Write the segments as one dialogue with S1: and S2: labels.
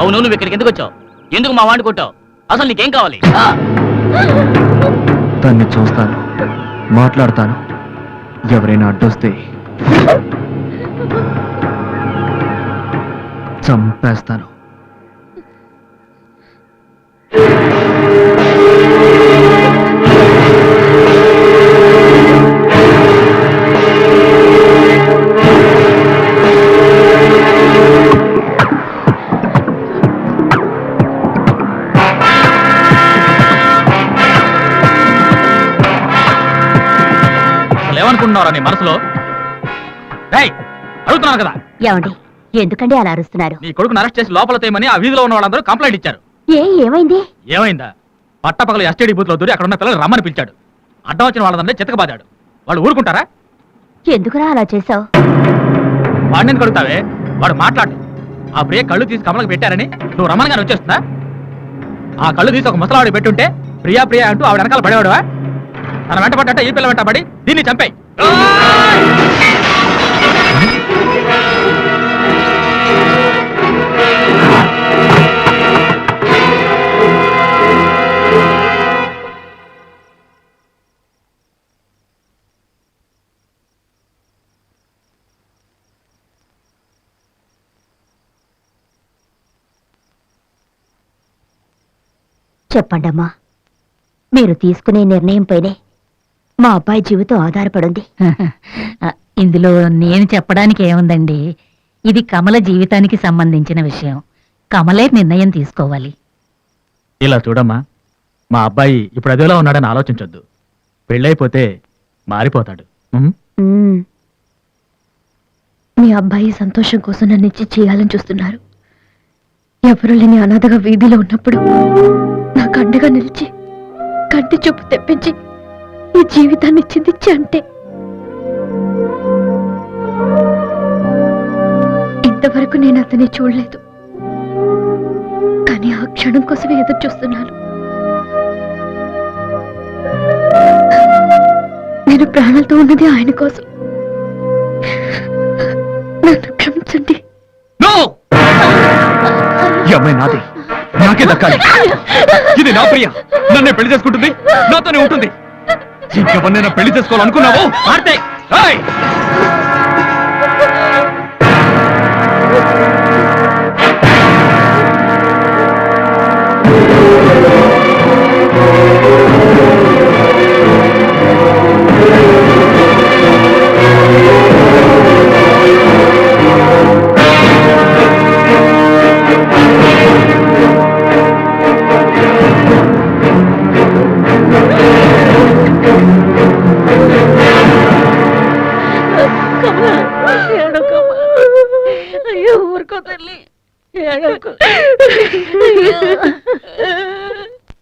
S1: అవును నువ్వు ఇక్కడికి ఎందుకు వచ్చావు? ఎందుకు మా వాడిని కొట్టావు? అసలు నీకేం కావాలి?
S2: తన్ని చూస్తాను మాట్లాడతాను ఎవరైనా అడ్డొస్తే చంపేస్తాను.
S1: ఏమనుకుంటున్నారా నీ మనసులో అడుగుతున్నాను కదా?
S3: ఏమండి? ఎందుకండి అలా అరుస్తున్నారు?
S1: నీ కొడుకుని అరెస్ట్ చేసి లోపల తేమని ఆ వీధిలో ఉన్న వాళ్ళందరూ కంప్లైంట్ ఇచ్చారు.
S3: ఏ ఏమైంది?
S1: ఏమైందా? పట్టపగల ఎస్టీడీ బూత్లో దూరి అక్కడ ఉన్న పిల్లలు రమ్మని పిలిచాడు. అడ్డం వచ్చిన వాళ్ళందరినీ చితకబాదాడు. వాళ్ళు ఊరుకుంటారా?
S3: ఎందుకురా అలా చేసావు
S1: వాడిని ఎందుకు అడుగుతావే? వాడు మాట్లాడు. ఆ ప్రియ కళ్ళు తీసి కమలకు పెట్టారని నువ్వు రమ్మనగానే వచ్చేస్తుందా? ఆ కళ్ళు తీసి ఒక ముసలావిడ పెట్టుంటే ప్రియా ప్రియా అంటూ ఆవిడ వెనకాల పడేవాడువా? తన వెంట పడ్డట ఈ పిల్ల వెంట పడి దీన్ని చంపాయి.
S3: చెప్పండమ్మా. మీరు తీసుకునే నిర్ణయం పైనే మా అబ్బాయి జీవితం ఆధారపడింది.
S4: ఇందులో నేను చెప్పడానికి ఏముందండి? ఇది కమల జీవితానికి సంబంధించిన విషయం. కమలే నిర్ణయం తీసుకోవాలి.
S1: ఇలా చూడమ్మా. మా అబ్బాయి ఇప్పుడు అదేలా ఉన్నాడని ఆలోచించొద్దు. పెళ్ళైపోతే మారిపోతాడు.
S3: మీ అబ్బాయి సంతోషం కోసం నన్ను ఇచ్చి చేయాలని చూస్తున్నారు. ఎవరు లేని అనాథగా వీధిలో ఉన్నప్పుడు నాకు అండగా నిలిచి కంటి చూపు తెప్పించి ఈ జీవితాన్ని చిందించి అంటే. ఇంతవరకు నేను అతన్ని చూడలేదు. కానీ ఆ క్షణం కోసమే ఎదురు చూస్తున్నాను. నేను ప్రాణాలతో ఉన్నది ఆయన కోసం. నన్ను క్షమించండి.
S2: అమ్మాయి నాకే దక్కాలి. ఇది నా ప్రియ. నన్నే పెళ్ళి చేసుకుంటుంది. నాతోనే ఉంటుంది. ఇంకెవరినైనా పెళ్ళి చేసుకోవాలనుకున్నావు?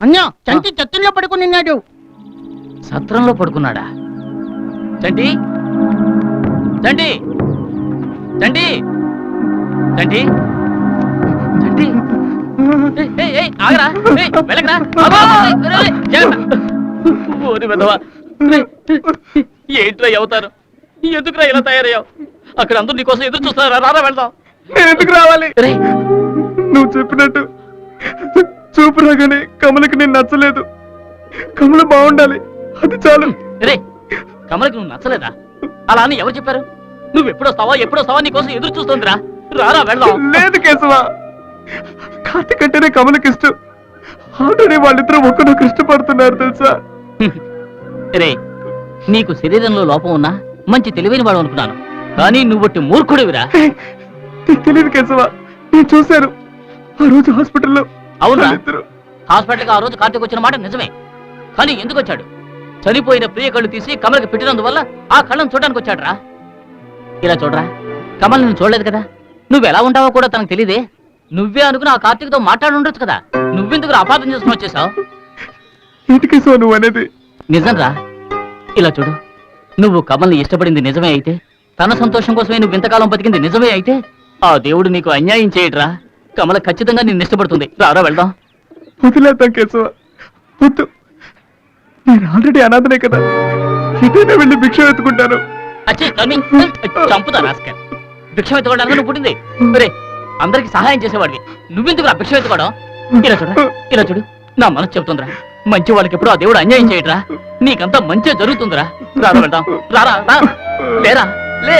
S5: అన్యా చంటి చత్తుల్లో పడుకుని ఉన్నాడు.
S1: సత్రంలో పడుకున్నాడా? చంటి? చంటి? చంటి? చంటి? చంటి? ఏయ్, ఏయ్, ఏయ్, ఆగరా. ఏయ్, వెళ్ళకురా. ఆగు, ఏయ్, ఏయ్, ఏయ్, జాగ్రత్త. ఓరి వెధవా. ఏంట్రా ఈ అవతారం? ఎందుకురా ఇలా తయారయ్యావు? అక్కడ అందరూ నీకోసం ఎదురు చూస్తారా రారా వెళ్దాం.
S2: నేను ఎందుకు రావాలి?
S1: రేయ్,
S2: నువ్వు చెప్పినట్టు చూపు రాగానే కమలకి నేను నచ్చలేదు. కమల బాగుండాలి. అది చాలు.
S1: రే కమలకి నువ్వు నచ్చలేదా? అలా అని ఎవరు చెప్పారు? నువ్వు ఎప్పుడు వస్తావా ఎప్పుడు వస్తావా నీకోసం ఎదురు చూస్తుందిరా. రారా వెళ్దాం.
S2: లేదు కేశవ. కార్తీక్ అంటేనే కమలకి ఇష్టం. ఆల్రెడీ వాళ్ళిద్దరూ ఒకరికి ఇష్టపడుతున్నారు తెలుసా?
S1: రే నీకు శరీరంలో లోపం ఉన్నా మంచి తెలివైన వాడు అనుకున్నాను. కానీ నువ్వట్టి మూర్ఖుడివిరా.
S2: తెలియదు కేశవ. నేను చూశాను. ఆ రోజు హాస్పిటల్లో
S1: అవునా
S2: వాళ్ళిద్దరూ.
S1: హాస్పిటల్కి ఆ రోజు కార్తీక్ వచ్చిన మాట నిజమే. కానీ ఎందుకు వచ్చాడు? చనిపోయిన ప్రియ కళ్ళు తీసి కమలకి పెట్టినందువల్ల ఆ కళ్ళను చూడడానికి వచ్చాడురా. ఇలా చూడరా కమల్ నేను చూడలేదు కదా? నువ్వు ఎలా ఉంటావో కూడా తనకు తెలియదే నువ్వే అనుకుని ఆ కార్తీక్తో మాట్లాడి ఉండొచ్చు కదా? నువ్వెందుకు అపార్థం చేసుకుని వచ్చేసావు?
S2: నువ్వు అనేది.
S1: నిజంరా. ఇలా చూడు నువ్వు కమల్ని ఇష్టపడింది నిజమే అయితే తన సంతోషం కోసమే నువ్వు ఇంతకాలం బతికింది నిజమే అయితే ఆ దేవుడు నీకు అన్యాయం చేయట్రా. కమల ఖచ్చితంగా నిన్ను ఇష్టపడుతుంది. రారా వెళ్దాం.
S2: వదిలేద్దాం కేశవ. వద్దు నేను ఆల్రెడీ అనాథనే కదా. ఇటైనా వెళ్ళి భిక్ష ఎత్తుకుంటాను
S1: చంపుతా రాస్కర్. భిక్షం ఎత్తుకోవడానికి నువ్వు పుట్టింది. అందరికి సహాయం చేసేవాడివి. నువ్వెందుకు రా భిక్షం ఎత్తుకోవడం ఇలా చూడు ఇలా చూడు. నా మనసు చెప్తుందిరా మంచి వాళ్ళకి ఎప్పుడు ఆ దేవుడు అన్యాయం చేయట్రా. నీకంతా మంచి జరుగుతుందిరా. రారా వెళ్దాం. రారా రా. లేరా? లే.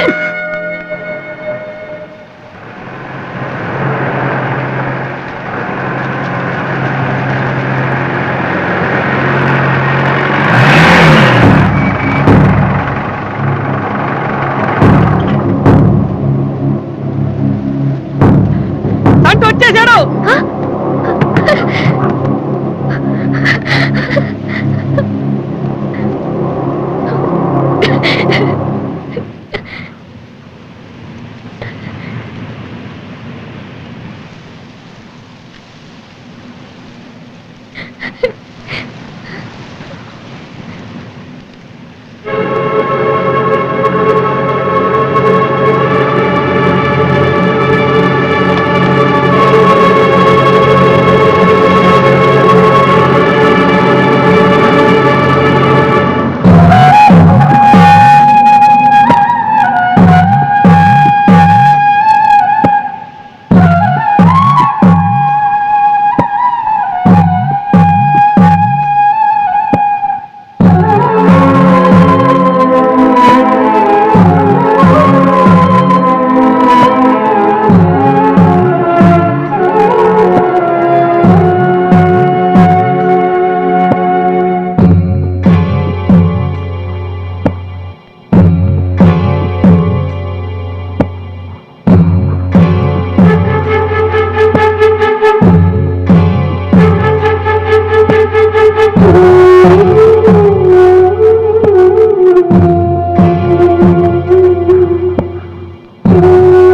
S2: ఏంటి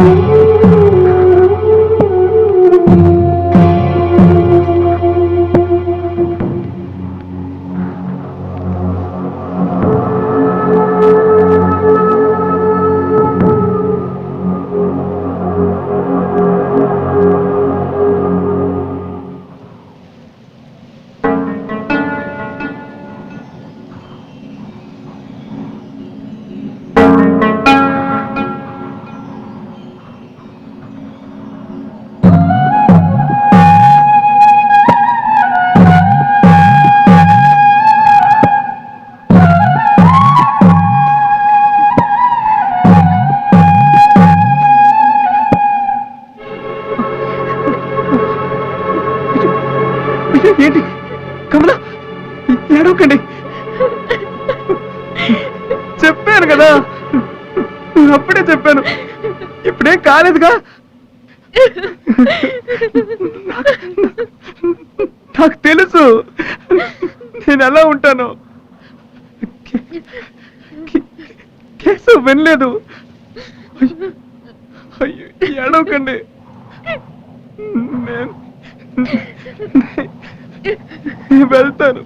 S2: ఇప్పుడేం కాలేదుగా? నాకు- తెలుసు. నేను ఎలా ఉంటాను. కేసు వినలేదు. అయ్యో, ఏడవకండి. నేను నేను వెళ్తాను.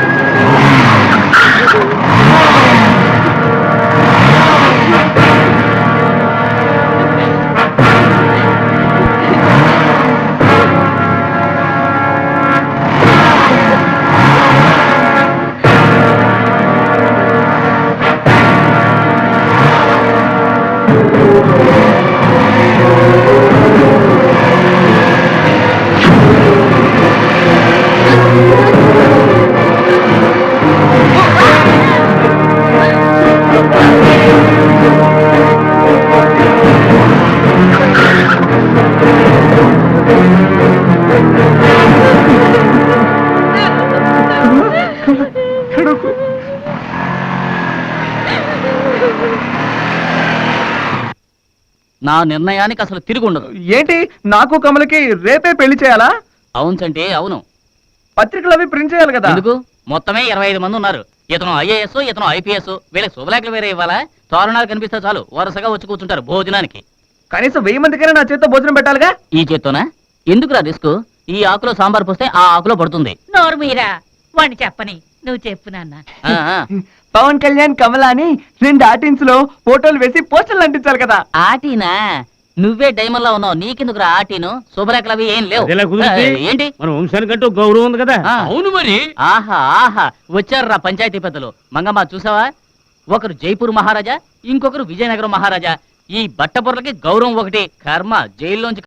S1: నా నిర్ణయానికి అసలు తిరిగి ఉండదు
S2: ఏంటి? నాకు కమలకి రేపే పెళ్ళి చేయాలా?
S1: అవును చంటి అవును.
S6: పత్రికలు అవి ప్రింట్ చేయాలి కదా.
S1: ఎందుకు? మొత్తమే ఇరవై ఐదు మంది ఉన్నారు. ఇతను ఐఏఎస్ ఇతను ఐపీఎస్. వీళ్ళకి శుభలేఖలు వేరే ఇవ్వాలా? తోరణాలు కనిపిస్తే చాలు. వరుసగా వచ్చి కూర్చుంటారు భోజనానికి.
S6: కనీసం వెయ్యి మందికైనా నా చేత్తో భోజనం పెట్టాలిగా?
S1: ఈ చేత్తోనా? ఎందుకురా రిస్క్? ఈ ఆకులో సాంబార్ పోస్తే ఆ ఆకులో పడుతుంది.
S4: నోరు మీరా? వాడిని చెప్పని. నువ్వు చెప్పు నాన్న.
S6: పవన్ కళ్యాణ్ కమల అని రెండు ఆర్టిన్స్లో ఫోటోలు వేసి పోస్టర్లు అంటించాలి కదా.
S1: ఆటీనా నువ్వే డైమండ్లో ఉన్నావు నీకెందుకురా ఆటీను శుభలేఖలు అవి ఏం లేవు.
S7: అదెలా
S1: ఏంటి?
S7: మన వంశానికంటూ గౌరవం ఉంది కదా.
S1: ఆ.
S6: అవును మరి.
S1: ఆహా ఆహా వచ్చారురా పంచాయతీ పెద్దలు. మంగమ్మ చూసావా? ఒకరు జైపూర్ మహారాజా ఇంకొకరు విజయనగరం మహారాజా. ఈ బట్టబొర్లకి గౌరవం ఒకటి కర్మ జైల్లోంచి